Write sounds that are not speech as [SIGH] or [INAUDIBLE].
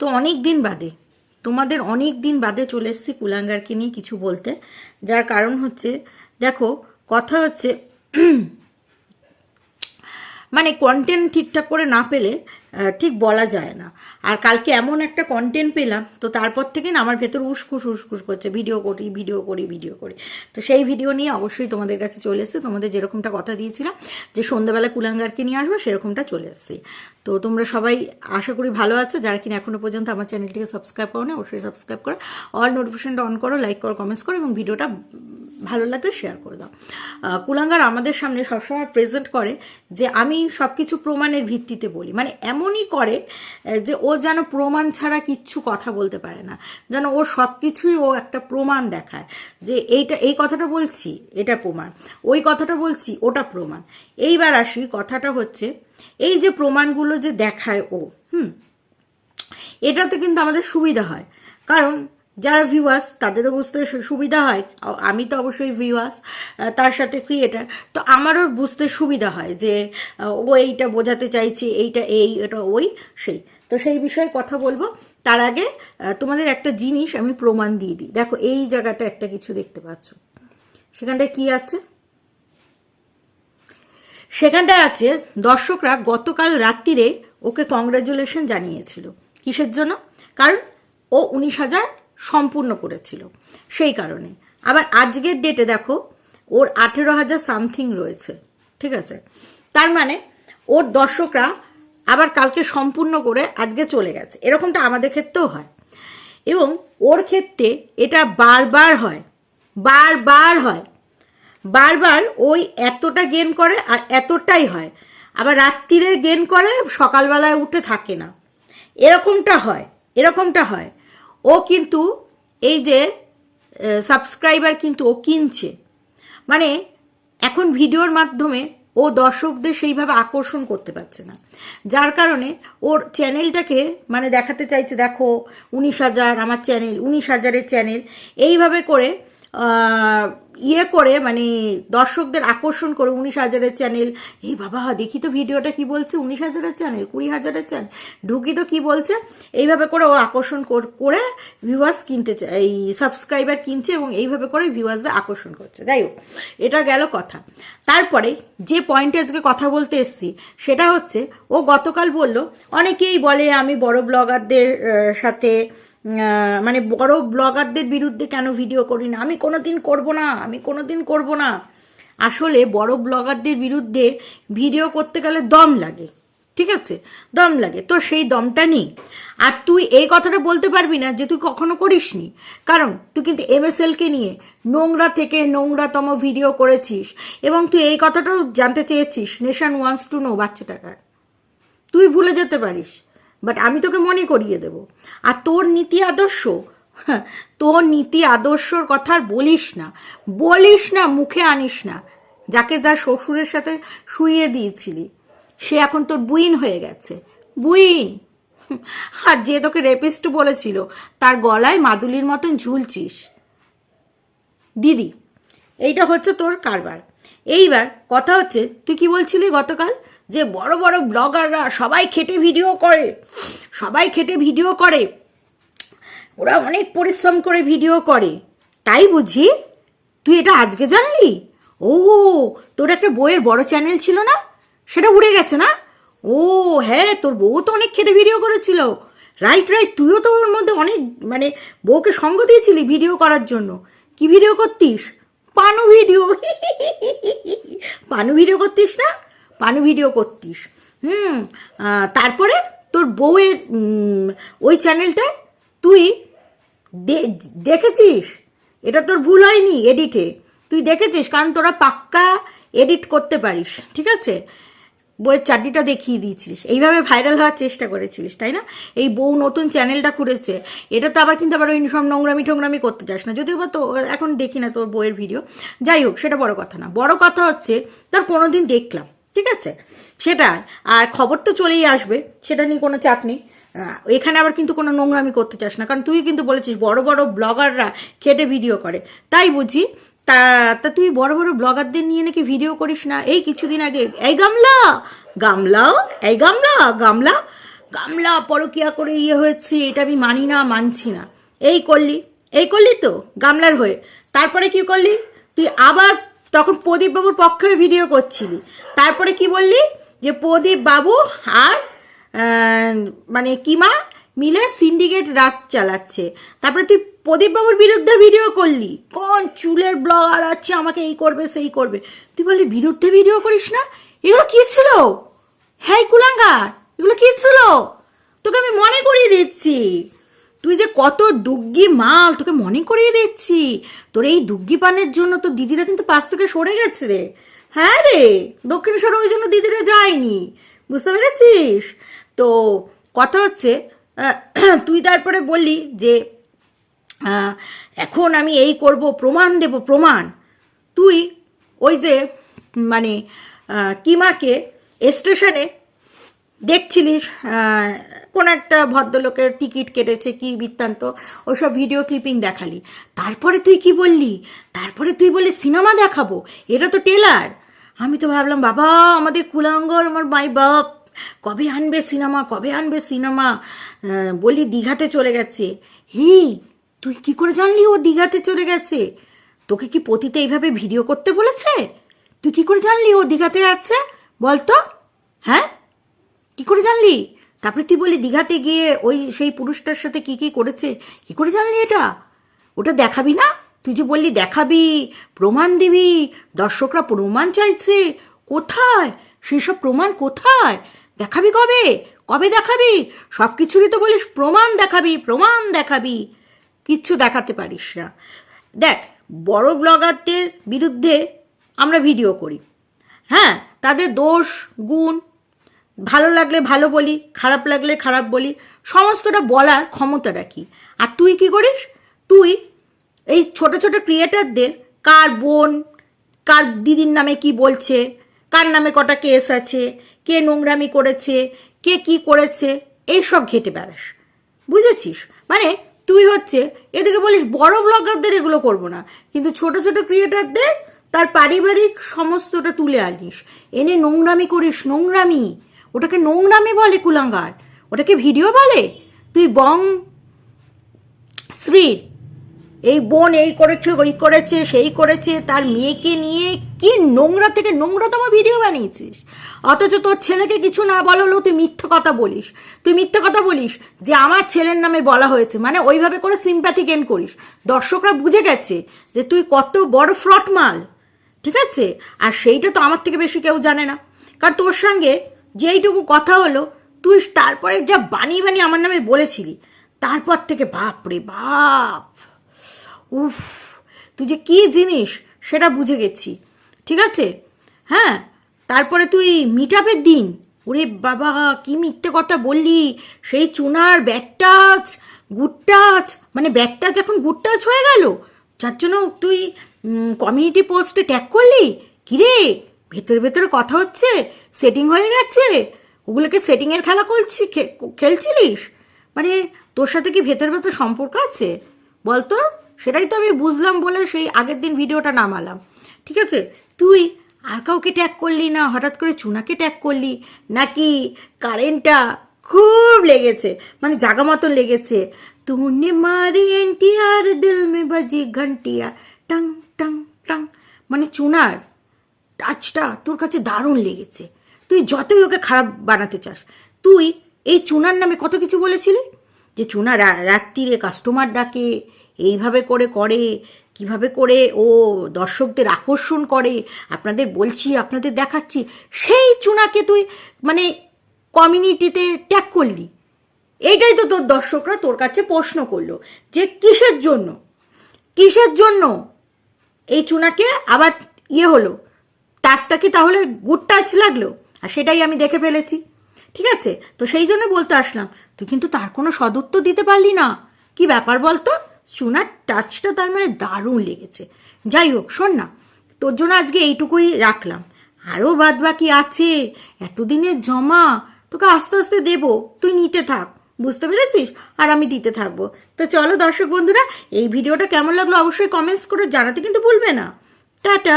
তো অনেক দিন বাদে, তোমাদের অনেক দিন বাদে চলে এসেছি কুলাঙ্গারকে নিয়ে কিছু বলতে। যার কারণ হচ্ছে, দেখো, কথা হচ্ছে মানে কন্টেন্ট ঠিকঠাক করে না পেলে ঠিক বলা যায় না। আর কালকে এমন একটা কন্টেন্ট পেলাম, তো তারপর থেকে না আমার ভেতর উসকুস উসকুস করছে, ভিডিও করি ভিডিও করি ভিডিও করি। তো সেই ভিডিও নিয়ে অবশ্যই তোমাদের কাছে চলে এসেছে। তোমাদের যেরকমটা কথা দিয়েছিলাম, যে সন্ধ্যাবেলা কুলাঙ্গারকে নিয়ে আসব, সেরকমটা চলে এসেছি। তো তোমরা সবাই আশা করি ভালো আছো। যারা কিনা এখনও পর্যন্ত আমার চ্যানেলটিকে সাবস্ক্রাইব করো না অবশ্যই সাবস্ক্রাইব করো। অল নোটিফিকেশনটা অন করো লাইক করো কমেন্টস করো এবং ভিডিওটা ভালো লাগলে শেয়ার করে দাও। কুলাঙ্গার আমাদের সামনে সবসময় প্রেজেন্ট করে যে, আমি সব কিছু প্রমাণের ভিত্তিতে বলি। মানে এমনই করে যে ও যেন প্রমাণ ছাড়া কিচ্ছু কথা বলতে পারে না। যেন ও সব কিছুই ও একটা প্রমাণ দেখায় যে, এইটা, এই কথাটা বলছি, এটা প্রমাণ। ওই কথাটা বলছি, ওটা প্রমাণ। এইবার আসি, কথাটা হচ্ছে, এই যে প্রমাণগুলো যে দেখায় ও, হুম, এটাতে কিন্তু আমাদের সুবিধা হয়। কারণ যারা ভিউয়ার্স তাদেরও বুঝতে সুবিধা হয়। আমি তো অবশ্যই ভিউয়ার্স তার সাথে ক্রিয়েটার তো আমারও বুঝতে সুবিধা হয় যে ও এইটা বোঝাতে চাইছে, এইটা এই, এটা ওই, সেই। তো সেই বিষয়ে কথা বলব। তার আগে তোমাদের একটা জিনিস আমি প্রমাণ দিয়ে দিই। দেখো, এই জায়গাটা একটা কিছু দেখতে পাচ্ছ। সেখানটায় কি আছে? সেখানটায় আছে, দর্শকরা গতকাল রাত্রিরে ওকে কংগ্রাচুলেশন জানিয়েছিল। কিসের জন্য? কারণ ও উনিশ হাজার সম্পূর্ণ করেছিল। সেই কারণে আবার আজকের ডেটে দেখো, ওর আঠেরো হাজার সামথিং রয়েছে, ঠিক আছে? তার মানে ওর দর্শকরা আবার কালকে সম্পূর্ণ করে আজকে চলে গেছে। এরকমটা আমাদের ক্ষেত্রেও হয়। এবং ওর ক্ষেত্রে এটা বারবার হয় বারবার হয়। বারবার ওই এতটা গেন করে আর এতটাই হয়। আবার রাত্রিরে গেন করে, সকালবেলায় উঠে থাকে না। এরকমটা হয় এরকমটা হয়। ও কিন্তু এই যে সাবস্ক্রাইবার কিন্তু ও কিনছে। মানে এখন ভিডিওর মাধ্যমে ও দর্শকদের সেইভাবে আকর্ষণ করতে পারছে না। যার কারণে ওর চ্যানেলটাকে মানে দেখাতে চাইছে, দেখো, উনিশ হাজার, আমার চ্যানেল, উনিশ হাজারের চ্যানেল। এইভাবে করে ইয়ে করে মানে দর্শকদের আকর্ষণ করে উনিশ হাজারের চ্যানেল এই বাবা, দেখি তো ভিডিওটা কি বলছে, উনিশ হাজারের চ্যানেল কুড়ি হাজারের চ্যানেল ঢুকি তো কি বলছে, এইভাবে করে ও আকর্ষণ কর- ভিউয়ার্স কিনতে এই সাবস্ক্রাইবার কিনছে এবং এইভাবে করে ভিউয়ার্সদের আকর্ষণ করছে। যাই হোক, এটা গেল কথা। তারপরে যে পয়েন্টে আজকে কথা বলতে এসছি, সেটা হচ্ছে, ও গতকাল বলল, অনেকেই বলে আমি বড় ব্লগারদের সাথে মানে বড় ব্লগারদের বিরুদ্ধে কেন ভিডিও করি না? আমি কোনো দিন করব না, আমি কোনো দিন করব না। আসলে বড় ব্লগারদের বিরুদ্ধে ভিডিও করতে গেলে দম লাগে, ঠিক আছে? দম লাগে। তো সেই দমটা নেই আর তুই এই কথাটা বলতে পারবি না যে তুই কখনো করিসনি। কারণ তুই কিন্তু এম এস এমএসএলকে নিয়ে নোংরা থেকে নোংরাতম ভিডিও করেছিস এবং তুই এই কথাটাও জানতে চেয়েছিস নেশান ওয়ান্স টু নো বাচ্চাটাকার তুই ভুলে যেতে পারিস। বাট আমি তোকে মনে করিয়ে দেব। আর তোর নীতি আদর্শ হ্যাঁ, তোর নীতি আদর্শর কথা বলিস না। বলিস না মুখে আনিস না। যাকে যা শ্বশুরের সাথে শুইয়ে দিয়েছিলি সে এখন তোর বুইন হয়ে গেছে। বুইন! আর যে তোকে রেপিস্ট বলেছিল তার গলায় মাদুলির মতন ঝুলছিস। দিদি এইটা হচ্ছে তোর কারবার। এইবার কথা হচ্ছে তুই কি বলছিলি গতকাল? যে বড় বড় ব্লগাররা সবাই খেটে ভিডিও করে, সবাই খেটে ভিডিও করে, ওরা অনেক পরিশ্রম করে ভিডিও করে। তাই বুঝি? তুই এটা আজকে জানলি? ও তোর একটা বইয়ের বড় চ্যানেল ছিল না? সেটা উড়ে গেছে না? ও হ্যাঁ তোর বউ তো অনেক খেটে ভিডিও করেছিল। রাইট রাইট, তুইও তো ওর মধ্যে অনেক মানে বউকে সঙ্গ দিয়েছিলি ভিডিও করার জন্য। কি ভিডিও করতিস? পানু ভিডিও। [LAUGHS] পানু ভিডিও করতিস না? পানু ভিডিও করতিস। হুম তারপরে তোর বউয়ের ওই চ্যানেলটায় তুই দেখেছিস? এটা তোর ভুল হয়নি এডিটে তুই দেখেছিস? কারণ তোরা পাক্কা এডিট করতে পারিস, ঠিক আছে? বইয়ের চাকরিটা দেখিয়ে দিয়েছিস এইভাবে ভাইরাল হওয়ার চেষ্টা করেছিলিস, তাই না? এই বউ নতুন চ্যানেলটা খুলেছে। এটা তো আবার কিন্তু আবার ওই সব নোংরামি টোংরামি করতে চাস না। যদিও বা তো এখন দেখি না তোর বইয়ের ভিডিও যাই হোক, সেটা বড় কথা না। বড় কথা হচ্ছে তোর কোনোদিন দেখলাম। ঠিক আছে? সেটা আর খবর তো চলেই আসবে, সেটা নিয়ে কোনো চাপ নেই। এখানে আবার কিন্তু কোনো নোংরামি করতে চাস না, কারণ তুই কিন্তু বলেছিস বড় বড় ব্লগাররা খেটে ভিডিও করে। তাই বুঝি, তা তা তুই বড় বড় ব্লগারদের নিয়ে নাকি ভিডিও করিস না? এই কিছুদিন আগে, এই গামলা গামলা, এই গামলা গামলা গামলা পরকিয়া করে ইয়ে হয়েছে, এটা আমি মানি না, মানছি না। এই করলি এই করলি তো, গামলার হয়ে। তারপরে কি করলি? তুই আবার তখন প্রদীপ বাবুর পক্ষে ভিডিও করছিলি। তারপরে কি বললি? যে প্রদীপ বাবু আর মানে কিমা মিলে সিন্ডিকেট রাজ চালাচ্ছে। তারপরে তুই প্রদীপ বাবুর বিরুদ্ধে ভিডিও করলি। কোন চুলের ব্লগার আছে, আমাকে এই করবে, সেই করবে। তুই বললি, বিরুদ্ধে ভিডিও করিস না? এগুলো কি ছিল? হ্যাঁ কুলাঙ্গার, এগুলো কি ছিল? তোকে আমি মনে করিয়ে দিচ্ছি। তুই যে কত দুগ্গি মাল, তোকে মনে করিয়ে দিচ্ছি। তোর এই দুগ্গি পানের জন্য তো দিদিরা কিন্তু পাশ থেকে সরে গেছে রে। হ্যাঁ রে, দক্ষিণেশ্বরে ওই জন্য দিদিরা যায়নি। বুঝতে পেরেছিস? তো কথা হচ্ছে [CLEARS THROAT] তুই তারপরে বললি যে এখন আমি এই করব, প্রমাণ দেব, প্রমাণ। তুই ওই যে মানে কিমাকে স্টেশনে দেখছিলিস কোন একটা ভদ্রলোকের টিকিট কেটেছে কি বৃত্তান্ত, ওসব ভিডিও ক্লিপিং দেখালি। তারপরে তুই কি বললি? তারপরে তুই বললি, সিনেমা দেখাবো, এটা তো টেলার আমি তো ভাবলাম, বাবা, আমাদের কুলাঙ্গর, আমার মাই বাপ, কবে আনবে সিনেমা, কবে আনবে সিনেমা? বলি দীঘাতে চলে গেছে। হি, তুই কি করে জানলি ও দীঘাতে চলে গেছে? তোকে কি পতিতে এইভাবে ভিডিও করতে বলেছে? তুই কি করে জানলি ও দীঘাতে যাচ্ছে? বলতো হ্যাঁ? কি করে জানলি? তারপরে তুই বলি দীঘাতে গিয়ে ওই সেই পুরুষটার সাথে কি কি করেছে? কি করে জানলি এটা? ওটা দেখাবি না? তুই যে বললি দেখাবি, প্রমাণ দিবি, দর্শকরা প্রমাণ চাইছে, কোথায়? সেসব প্রমাণ কোথায়? দেখাবি কবে? কবে দেখাবি? সব কিছুরই তো বলিস প্রমাণ দেখাবি প্রমাণ দেখাবি। কিচ্ছু দেখাতে পারিস না। দেখ, বড় ব্লগারদের বিরুদ্ধে আমরা ভিডিও করি। হ্যাঁ তাদের দোষ, গুণ ভালো লাগলে ভালো বলি, খারাপ লাগলে খারাপ বলি, সমস্তটা বলার ক্ষমতা রাখি আর তুই কি করিস? তুই এই ছোট ছোট ক্রিয়েটারদের কার বোন, কার দিদির নামে কি বলছে, কার নামে কটা কেস আছে, কে নোংরামি করেছে, কে কি করেছে, এইসব ঘেটে বেড়াস। বুঝেছিস? মানে তুই হচ্ছে এদিকে বলিস, বড় ব্লগারদের এগুলো করব না, কিন্তু ছোট ছোট ক্রিয়েটারদের তার পারিবারিক সমস্তটা তুলে আনিস। এনে নোংরামি করিস, নোংরামি। ওটাকে নোংরামি বলে কুলাঙ্গার। ওটাকে ভিডিও বলে? তুই বং, শ্রীর। এই বোন এই করেছে, ওই করেছে, সেই করেছে, তার মেয়েকে নিয়ে কি নোংরা থেকে নোংরাতম ভিডিও বানিয়েছিস? অথচ তোর ছেলেকে কিছু না বলালেও তুই মিথ্যে কথা বলিস। তুই মিথ্যে কথা বলিস যে আমার ছেলের নামে বলা হয়েছে। মানে ওইভাবে করে সিম্প্যাথি গেন করিস। দর্শকরা বুঝে গেছে যে তুই কত বড় ফ্রড মাল। ঠিক আছে? আর সেইটা তো আমার থেকে বেশি কেউ জানে না। কারণ তোর সঙ্গে যেইটুকু কথা হলো, তুই তারপরে যা বানিয়ে বানিয়ে আমার নামে বলেছিলি, তারপর থেকে বাপ রে বাপ। উফ, তুই যে কী জিনিস, সেটা বুঝে গেছি। ঠিক আছে? হ্যাঁ তারপরে তুই মিট দিন। ওরে বাবা, কি মিথ্যে কথা বললি? সেই চুনার ব্যাকটাচ গুডটাচ মানে ব্যাকটাচ এখন গুডটাচ হয়ে গেল? যার জন্য তুই কমিউনিটি পোস্টে ট্যাগ করলি? কিরে? ভেতরে ভেতরে কথা হচ্ছে সেটিং হয়ে গেছে। ওগুলোকে সেটিংয়ের খেলা করছি খেলছিলিস? মানে তোর সাথে কি ভেতর ভেতর সম্পর্ক আছে? বলতো? সেটাই তো আমি বুঝলাম বলে সেই আগের দিন ভিডিওটা নামালাম। ঠিক আছে? তুই আর কাউকে ট্যাগ করলি না, হঠাৎ করে চুনাকে ট্যাগ করলি, নাকি কারেন্টটা খুব লেগেছে মানে জাগা মতন লেগেছে। তুনে মারি এনটিআর দিল মে বাজি ঘন্টিয়া, টাং টাং টাং। মানে চুনার টাচটা তোর কাছে দারুণ লেগেছে। তুই যতই ওকে খারাপ বানাতে চাস, তুই এই চুনার নামে কত কিছু বলেছিলি? যে চুনা রাত্রিরে কাস্টমার ডাকে, এইভাবে করে করে, কীভাবে করে ও দর্শকদের আকর্ষণ করে, আপনাদের বলছি, আপনাদের দেখাচ্ছি, সেই চুনাকে তুই মানে কমিউনিটিতে ট্যাগ করলি। এইটাই তো তোর দর্শকরা তোর কাছে প্রশ্ন করল, যে কিসের জন্য? কিসের জন্য এই চুনাকে আবার ইয়ে হলো টাচটা কি তাহলে গুড টাচ লাগল? আর সেটাই আমি দেখে ফেলেছি। ঠিক আছে? তো সেই জন্য বলতে আসলাম, তুই কিন্তু তার কোনো সদুত্তর দিতে পারলি না। কি ব্যাপার বলতো? চুনার টাচটা তার মানে দারুণ লেগেছে। যাই হোক, শোন না, তোর জন্য আজকে এইটুকুই রাখলাম। আরও বাদ বাকি আছে, এতদিনের জমা, তোকে আস্তে আস্তে দেবো। তুই নিতে থাক, বুঝতে পেরেছিস? আর আমি দিতে থাকব। তো চলো দর্শক বন্ধুরা, এই ভিডিওটা কেমন লাগল অবশ্যই কমেন্টস করে জানাতে কিন্তু ভুলবে না। টাটা।